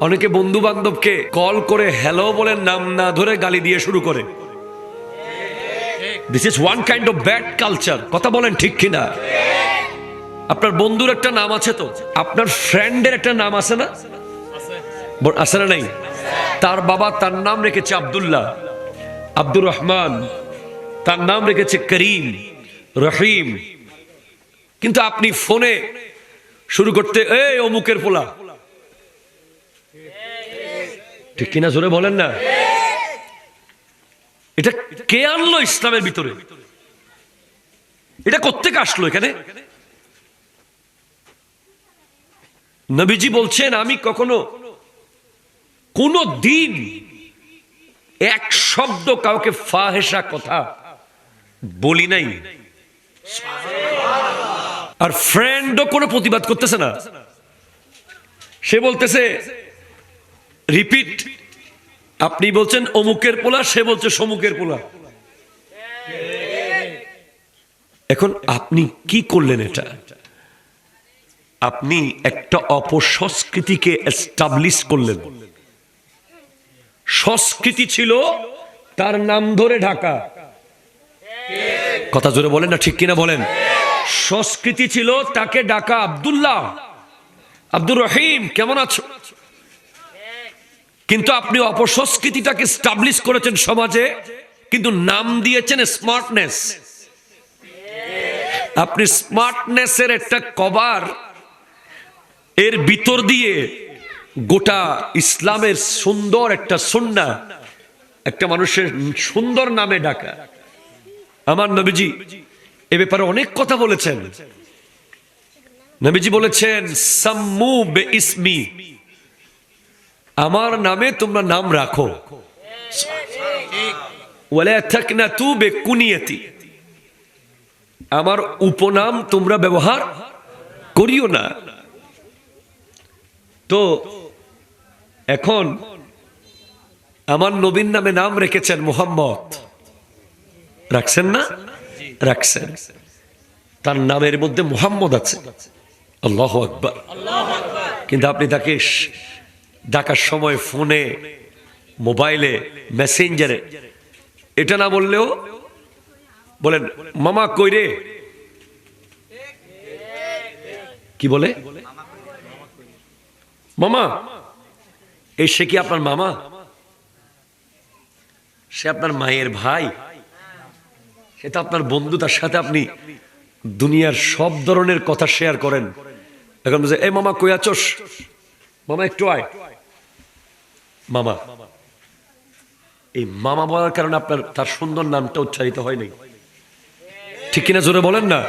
অনেকে বন্ধু বান্ধবকে কল করে হ্যালো বলে নাম না ধরে গালি দিয়ে শুরু করে। This is one kind of bad culture কথা বলেন ঠিক কিনা? আপনার বন্ধুর একটা নাম আছে তো? আপনার ফ্রেন্ডের একটা নাম আছে না? আছে না নাই? তার বাবা তার নাম রেখেছে আব্দুল্লাহ। আব্দুর রহমান তার নাম রেখেছে করিম, রহিম। কিন্তু আপনি ফোনে শুরু করতে, এই অমুকের পোলা। ঠিক কিনা জোরে বলেন না? এটা কে আনলো ইসলামের ভিতরে? এটা কোত্থেকে আসলো এখানে? নবীজি বলছেন, আমি কখনো কোন দিন এক শব্দ কাউকে ফাহেসা কথা বলি নাই। আর ফ্রেন্ডও কোনো প্রতিবাদ করতেছে না। সে বলতেছে রিপিট আপনি বলছেন অমুকের পোলা, সে বলছে সমুকের পোলা। এখন আপনি কি করলেন এটা? আপনি একটা অপসংস্কৃতিকে এস্টাবলিশ করলেন। সংস্কৃতি ছিল তার নাম ধরে ঢাকা। কথা জোরে বলেন না, ঠিক কিনা বলেন? সংস্কৃতি ছিল তাকে ডাকা আব্দুল্লাহ। আব্দুর রহিম, কেমন আছো? কিন্তু আপনি অপসংস্কৃতিটাকে স্টাবলিশ করেছেন সমাজে, কিন্তু নাম দিয়েছেন স্মার্টনেস আপনি স্মার্টনেসের একটা কভার এর ভিতর দিয়ে গোটা ইসলামের সুন্দর একটা সুন্না, একটা মানুষের সুন্দর নামে ডাকা। আমার নবীজি এ ব্যাপারে অনেক কথা বলেছেন। নবীজি বলেছেন, সাম্মু বে ইসমি। আমার নামে তোমরা নাম রাখো। আমার উপনাম তোমরা ব্যবহার করিও না। তো এখন আমার নবীন নামে নাম রেখেছেন মোহাম্মদ। রাখছেন না? রাখছেন। তার নামের মধ্যে মোহাম্মদ আছে। আল্লাহ আকবর। কিন্তু আপনি তাকে ডাকার সময় ফোনে, মোবাইলে, মেসেঞ্জারে। এটা না বললেও বলেন, মামা কই রে? কি বলে? মামা, এই সে কি আপনার মামা? সে আপনার মায়ের ভাই। সে তো আপনার বন্ধু, তার সাথে আপনি দুনিয়ার সব ধরনের কথা শেয়ার করেন। এখন বলছে, এ মামা কই আছোস? মামা, একটু আয়। মামা। এই মামা বলার কারণে আপনার তার সুন্দর নামটা উচ্চারিত হয় নাই। ঠিক কিনা জোরে বলেন না?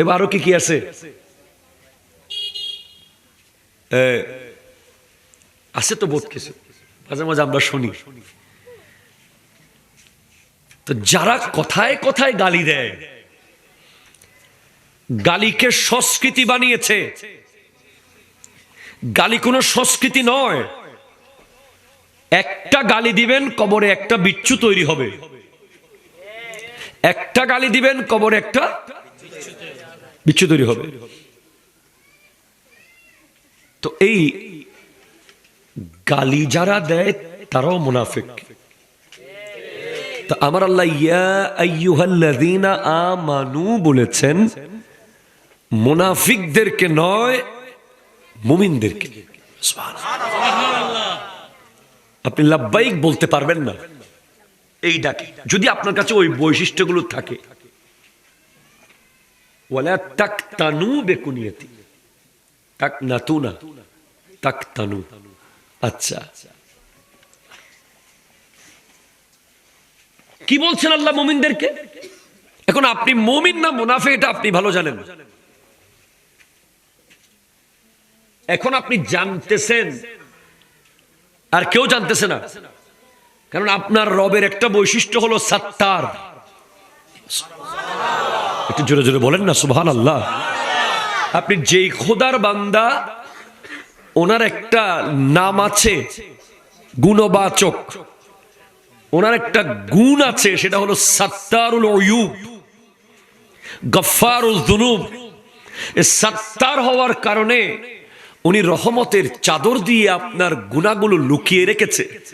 এবার আরও কি কি আছে? আছে তো বোধ কিছু। মাঝে মাঝে আমরা শুনি। তো যারা কথায় কথায় গালি দেয়, গালিকে সংস্কৃতি বানিয়েছে। গালি কোনো সংস্কৃতি নয়। একটা গালি দিবেন, কবরে একটা বিচ্ছু তৈরি হবে। একটা গালি দিবেন, কবরে একটা বিচ্ছু তৈরি হবে। তো এই গালি যারা দেয়, তারাও মুনাফিক। তা আমার আল্লাহ, ইয়া আমানু বলেছেন, মুনাফিকদেরকে নয়, মুমিনদেরকে। সুবহানাল্লাহ। আপনি লাব্বাইক বলতে পারবেন না। এই ডাকে। যদি আপনার কাছে ওই বৈশিষ্ট্যগুলো থাকে। আচ্ছা। কি বলছেন আল্লাহ মুমিনদেরকে? এখন আপনি মুমিন না মুনাফে, এটা আপনি ভালো জানেন। এখন আপনি জানতেছেন আর কেউ জানতেছে না। কারণ আপনার রবের একটা বৈশিষ্ট্য হলো সাত্তার। একটু জোরে জোরে বলেন না সুবহান আল্লাহ আপনি যেই খোদার বান্দা, ওনার একটা নাম আছে, গুণবাচক। ওনার একটা গুণ আছে, সেটা হলো সাত্তারুল অয়ুব গফারুল দুনুব সাত্তার হওয়ার কারণে উনি রহমতের চাদর দিয়ে আপনার গুণাগুলো লুকিয়ে রেখেছে।